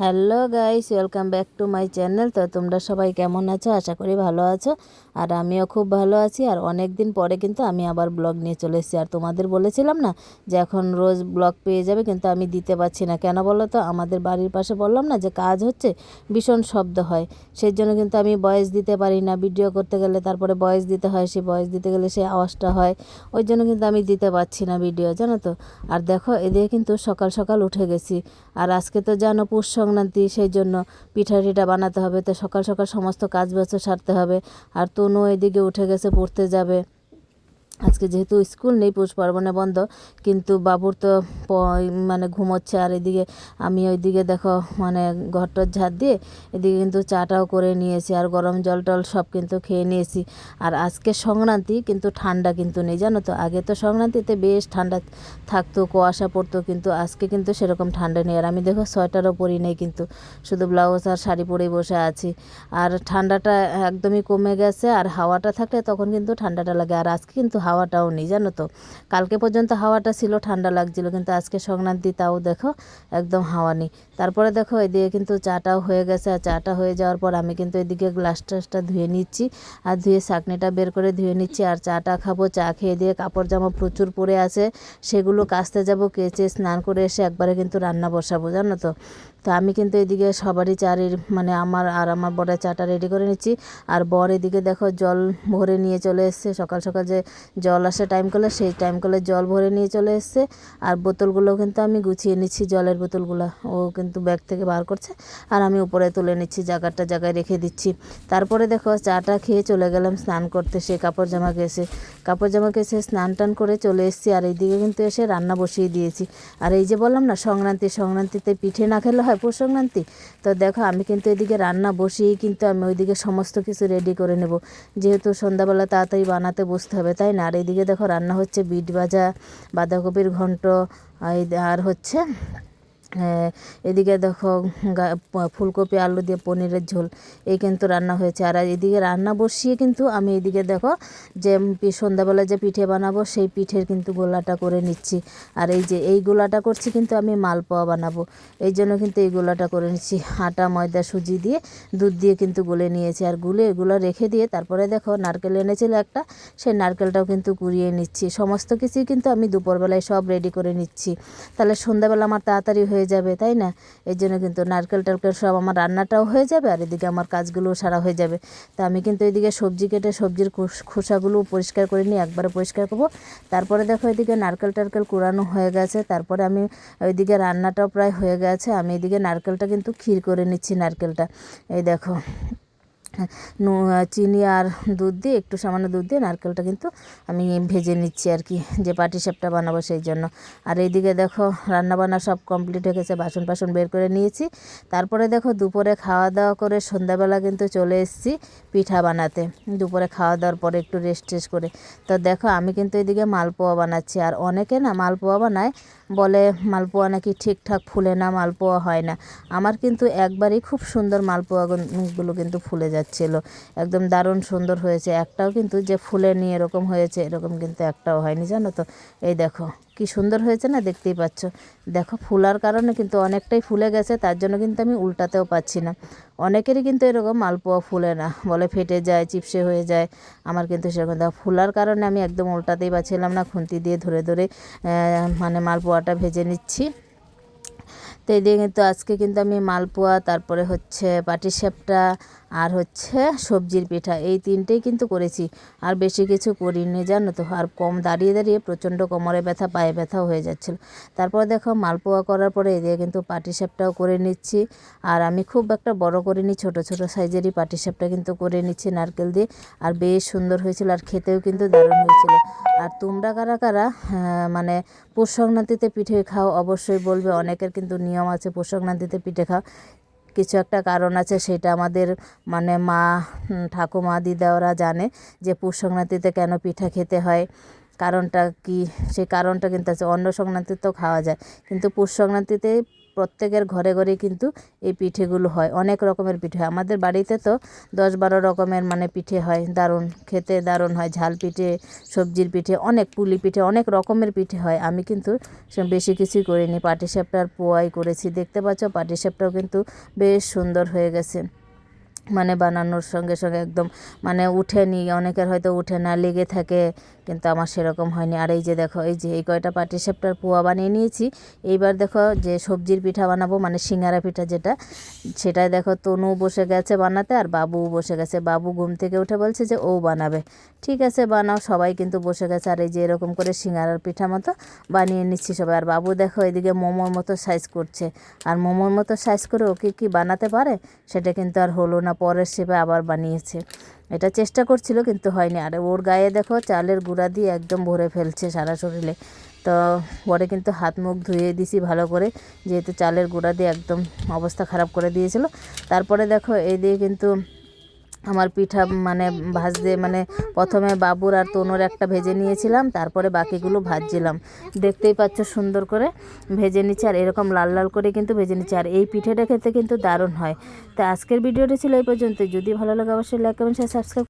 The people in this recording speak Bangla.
Hello guys, welcome back to my channel. তো তোমরা সবাই কেমন আছো? আশা করি ভালো আছো। আর আমিও খুব ভালো আছি। আর অনেক দিন পরে কিন্তু আমি আবার ব্লগ নিয়ে চলে এসেছি। আর তোমাদের বলেছিলাম না যে এখন রোজ ব্লগ পেয়ে যাবে, কিন্তু আমি দিতে পারছি না। কেন বলো তো? আমাদের বাড়ির পাশে বললাম না যে কাজ হচ্ছে, ভীষণ শব্দ হয়। সেই জন্য কিন্তু আমি বয়েস দিতে পারি না। ভিডিও করতে গেলে তারপরে বয়স দিতে হয়, সেই বয়স দিতে গেলে সেই আওয়াজটা হয়। ওই জন্য কিন্তু আমি দিতে পারছি না ভিডিও, জানো তো? আর দেখো, এদিকে কিন্তু সকাল সকাল উঠে গেছি। আর আজকে তো জানো, পুষ সংক্রান্তি সেই জন্য পিঠা টিঠা বানাতে হবে। তো সকাল সকাল সমস্ত কাজ বাজ সারতে হবে। আর তনু এদিকে উঠে গেছে, পড়তে যাবে। আজকে যেহেতু স্কুল নেই, পৌষ পার্বণে বন্ধ, কিন্তু বাবুর তো মানে ঘুমোচ্ছে। আর এদিকে আমি ওইদিকে দেখো মানে ঘরটর ঝাড় দিয়ে এদিকে কিন্তু চাটাও করে নিয়েছি, আর গরম জল টল সব কিন্তু খেয়ে নিয়েছি। আর আজকে সংক্রান্তি, কিন্তু ঠান্ডা কিন্তু নেই, জানো তো? আগে তো সংক্রান্তিতে বেশ ঠান্ডা থাকতো, কুয়াশা পড়তো, কিন্তু আজকে কিন্তু সেরকম ঠান্ডা নেই। আর আমি দেখো, সোয়েটারও পরি নেই কিন্তু, শুধু ব্লাউজ আর শাড়ি পরেই বসে আছি। আর ঠান্ডাটা একদমই কমে গেছে, আর হাওয়াটা থাকলে তখন কিন্তু ঠান্ডাটা লাগে, আর আজকে কিন্তু হাওয়াটাও নেই, জানো তো? কালকে পর্যন্ত হাওয়াটা ছিল, ঠান্ডা লাগছিল, কিন্তু আজকে সংক্রান্তি তাও দেখো একদম হাওয়া নেই। তারপরে দেখো এদিকে কিন্তু চাটাও হয়ে গেছে, আর চাটা হয়ে যাওয়ার পর আমি কিন্তু এদিকে গ্লাস টাসটা ধুয়ে নিচ্ছি, আর ধুয়ে চাকনিটা বের করে ধুয়ে নিচ্ছি, আর চাটা খাব, চা খেয়ে দিয়ে কাপড় জামা প্রচুর পরে আছে, সেগুলো কাচতে যাব, কেচে স্নান করে এসে একবারে কিন্তু রান্না বসাবো, জানো তো? তো আমি কিন্তু এদিকে সবারই চারের মানে আমার আর আমার বরের চাটা রেডি করে নিচ্ছি। আর বর এদিকে দেখো জল ভরে নিয়ে চলে এসছে। সকাল সকাল যে জল আসে টাইম কলে, সেই টাইম কলে জল ভরে নিয়ে চলে এসছে। আর বোতলগুলো কিন্তু আমি গুছিয়ে নিচ্ছি, জলের বোতলগুলো। ও কিন্তু ব্যাগ থেকে বার করছে। আর আমি উপরে তুলে নিচ্ছি জায়গাটা জায়গায় রেখে দিচ্ছি। তারপরে দেখো চাটা খেয়ে চলে গেলাম স্নান করতে। সে কাপড় জামা কেসে কাপড় জামা কেসে স্নান টান করে চলে এসেছি। আর এইদিকে কিন্তু এসে রান্না বসিয়ে দিয়েছি। আর এই যে বললাম না, সংক্রান্তি, সংক্রান্তিতে পিঠে না খেলে হয় পৌষ সংক্রান্তি তো দেখো, আমি কিন্তু এদিকে রান্না বসিয়েই কিন্তু আমি ওইদিকে সমস্ত কিছু রেডি করে নেব। যেহেতু সন্ধ্যাবেলা তাড়াতাড়ি বানাতে বসতে হবে, তাই না? আর এইদিকে দেখো, রান্না হচ্ছে বিট ভাজা, বাঁধাকপির ঘন্ট, আর হচ্ছে এদিকে দেখো ফুলকপি, আলু দিয়ে পনিরের ঝোল, এই কিন্তু রান্না হয়েছে। আর এদিকে রান্না বসিয়ে কিন্তু আমি এদিকে দেখো যে সন্ধ্যাবেলা যে পিঠে বানাবো, সেই পিঠের কিন্তু গোলাটা করে নিচ্ছি। আর এই যে এই গোলাটা করছি কিন্তু আমি মালপোয়া বানাবো। এই জন্য কিন্তু এই গোলাটা করে নিচ্ছি। আটা, ময়দা, সুজি দিয়ে দুধ দিয়ে কিন্তু গুলে নিয়েছি। আর গুলে এগুলো রেখে দিয়ে তারপরে দেখো নারকেল এনেছিল একটা, সেই নারকেলটাও কিন্তু কুড়িয়ে নিচ্ছি। সমস্ত কিছুই কিন্তু আমি দুপুরবেলায় সব রেডি করে নিচ্ছি। তাহলে সন্ধ্যাবেলা আমার তাড়াতাড়ি হয়ে হয়ে যাবে, তাই না? এই জন্য কিন্তু নারকেল টারকেল সব আমার রান্নাটাও হয়ে যাবে আর এদিকে আমার কাজগুলোও সারা হয়ে যাবে। তা আমি কিন্তু এদিকে সবজি কেটে সবজির খোসাগুলো পরিষ্কার করে নিয়ে একবারে পরিষ্কার করব। তারপরে দেখো এদিকে নারকেল টারকেল কুড়ানো হয়ে গেছে। তারপরে আমি ওইদিকে রান্নাটাও প্রায় হয়ে গেছে। আমি এদিকে নারকেলটা কিন্তু ক্ষীর করে নিচ্ছি, নারকেলটা। এই দেখো চিনি আর দুধ দিয়ে, একটু সামান্য দুধ দিয়ে নারকেলটা কিন্তু আমি ভেজে নিচ্ছি আর কি, যে পাটিসাপটা বানাবো সেই জন্য। আর এইদিকে দেখো, রান্নাবান্না সব কমপ্লিট হয়ে গেছে, বাসন টাসন বের করে নিয়েছি। তারপরে দেখো, দুপুরে খাওয়া দাওয়া করে সন্ধ্যাবেলা কিন্তু চলে এসেছি পিঠা বানাতে। দুপুরে খাওয়া দাওয়ার পরে একটু রেস্ট টেস্ট করে। তো দেখো, আমি কিন্তু এদিকে মালপোয়া বানাচ্ছি। আর অনেকে না, মালপোয়া বানায়, বলে মালপোয়া নাকি ঠিকঠাক ফুলে না, মালপোয়া হয় না। আমার কিন্তু একবারই খুব সুন্দর মালপোয়াগুলো কিন্তু ফুলে যাচ্ছিল। একদম দারুণ সুন্দর হয়েছে। একটাও কিন্তু যে ফুলে নিয়ে এরকম হয়েছে, এরকম কিন্তু একটাও হয়নি, জানো তো? এই দেখো, কি সুন্দর হয়েছে না? দেখতেই পাচ্ছ। দেখো ফুলার কারণে কিন্তু অনেকটাই ফুলে গেছে, তার জন্য কিন্তু আমি উল্টাতেও পাচ্ছি না। অনেকেরই কিন্তু এরকম মালপোয়া ফুলে না, বলে ফেটে যায়, চিপসে হয়ে যায়। আমার কিন্তু সেরকম দেখো ফুলার কারণে আমি একদম উল্টাতেই পাচ্ছিলাম না, খুন্তি দিয়ে ধরে ধরে মানে মালপোয়াটা ভেজে নিচ্ছি। তো এদিকে কিন্তু আজকে কিন্তু আমি মালপোয়া, তারপরে হচ্ছে পাটিসাপটা আর হচ্ছে সবজির পিঠা, এই তিনটেই কিন্তু করেছি। আর বেশি কিছু করিনি, জানো তো? আর কম দাঁড়িয়ে দাঁড়িয়ে প্রচণ্ড কোমরে ব্যথা, পায়ে ব্যথাও হয়ে যাচ্ছিল। তারপর দেখো মালপোয়া করার পরে এদিকে কিন্তু পাটিসাপটাও করে নিচ্ছি। আর আমি খুব একটা বড় করিনি, ছোট ছোট সাইজেরই পাটিসাপটা কিন্তু করে নিচ্ছি নারকেল দিয়ে। আর বেশ সুন্দর হয়েছিল আর খেতেও কিন্তু দারুণ হয়েছিল। আর তোমরা কারা কারা মানে পৌষ সংক্রান্তিতে পিঠে খাও, অবশ্যই বলবে, অনেকের কিন্তু নিয়ম আছে পৌষ সংক্রান্তিতে পিঠে খাওয়া কিছু একটা কারণ আছে, সেটা আমাদের মানে মা ঠাকুমা দিদা ওরা জানে যে পৌষ সংক্রান্তিতে কেন পিঠা খেতে হয়। কারণটা কি? সেই কারণটা কিন্তু আছে। অন্য সংক্রান্তিতেও খাওয়া যায়। কিন্তু পুষ সংক্রান্তিতে প্রত্যেকের ঘরে ঘরে কিন্তু এই পিঠেগুলো হয়। অনেক রকমের পিঠে হয়। আমাদের বাড়িতে তো দশ বারো রকমের মানে পিঠে হয়। দারুণ, খেতে দারুণ হয়। ঝাল পিঠে, সবজির পিঠে, অনেক পুলি পিঠে, অনেক রকমের পিঠে হয়। আমি কিন্তু বেশি কিছুই করিনি। পাটিসাপটার পোয়াই করেছি। দেখতে পাচ্ছ, পাটিসাপটাও কিন্তু বেশ সুন্দর হয়ে গেছে। মানে বানানোর সঙ্গে সঙ্গে একদম মানে উঠেনি, অনেকের হয়তো উঠে না, লেগে থাকে, কিন্তু আমার সেরকম হয়নি। আর এই যে দেখো, এই যে এই কয়টা পাটিসাপটার পোয়া বানিয়ে নিয়েছি। এইবার দেখো যে সবজির পিঠা বানাবো মানে সিঙ্গারা পিঠা যেটা সেটাই দেখো তনু বসে গেছে বানাতে আর বাবু বসে গেছে। বাবু ঘুম থেকে উঠে বলছে যে, ও বানাবে। ঠিক আছে, বানাও। সবাই কিন্তু বসে গেছে আর এই যে এরকম করে সিঙ্গারার পিঠা মতো বানিয়ে নিচ্ছি সবাই। আর বাবু দেখো এদিকে মোমোর মতো সাইজ করছে। আর মোমোর মতো সাইজ করে ওকে কি বানাতে পারে? সেটা কিন্তু আর হলো না। পরের সেবা আবার বানিয়েছে। এটা চেষ্টা করছিল কিন্তু হয়নি। আর ওর গায়ে দেখো চালের গুঁড়া দিয়ে একদম ভরে ফেলছে সারা শরীরে। তো পরে কিন্তু হাত মুখ ধুয়ে দিছি ভালো করে, যেহেতু চালের গুঁড়া দিয়ে একদম অবস্থা খারাপ করে দিয়েছিল। তারপরে দেখো এই দিয়ে কিন্তু আমার পিঠা মানে ভাজতে মানে প্রথমে বাবুর আর তনুর একটা ভেজে নিয়েছিলাম, তারপরে বাকিগুলো ভাজছিলাম। দেখতেই পাচ্ছ সুন্দর করে ভেজে নিচ্ছে, আর এরকম লাল লাল করে কিন্তু ভেজে নিচ্ছে, আর এই পিঠেটা খেতে কিন্তু দারুণ হয়। তো আজকের ভিডিওটি ছিল এই পর্যন্ত যদি ভালো লাগে অবশ্যই লাইক কমেন্ট সাবস্ক্রাইব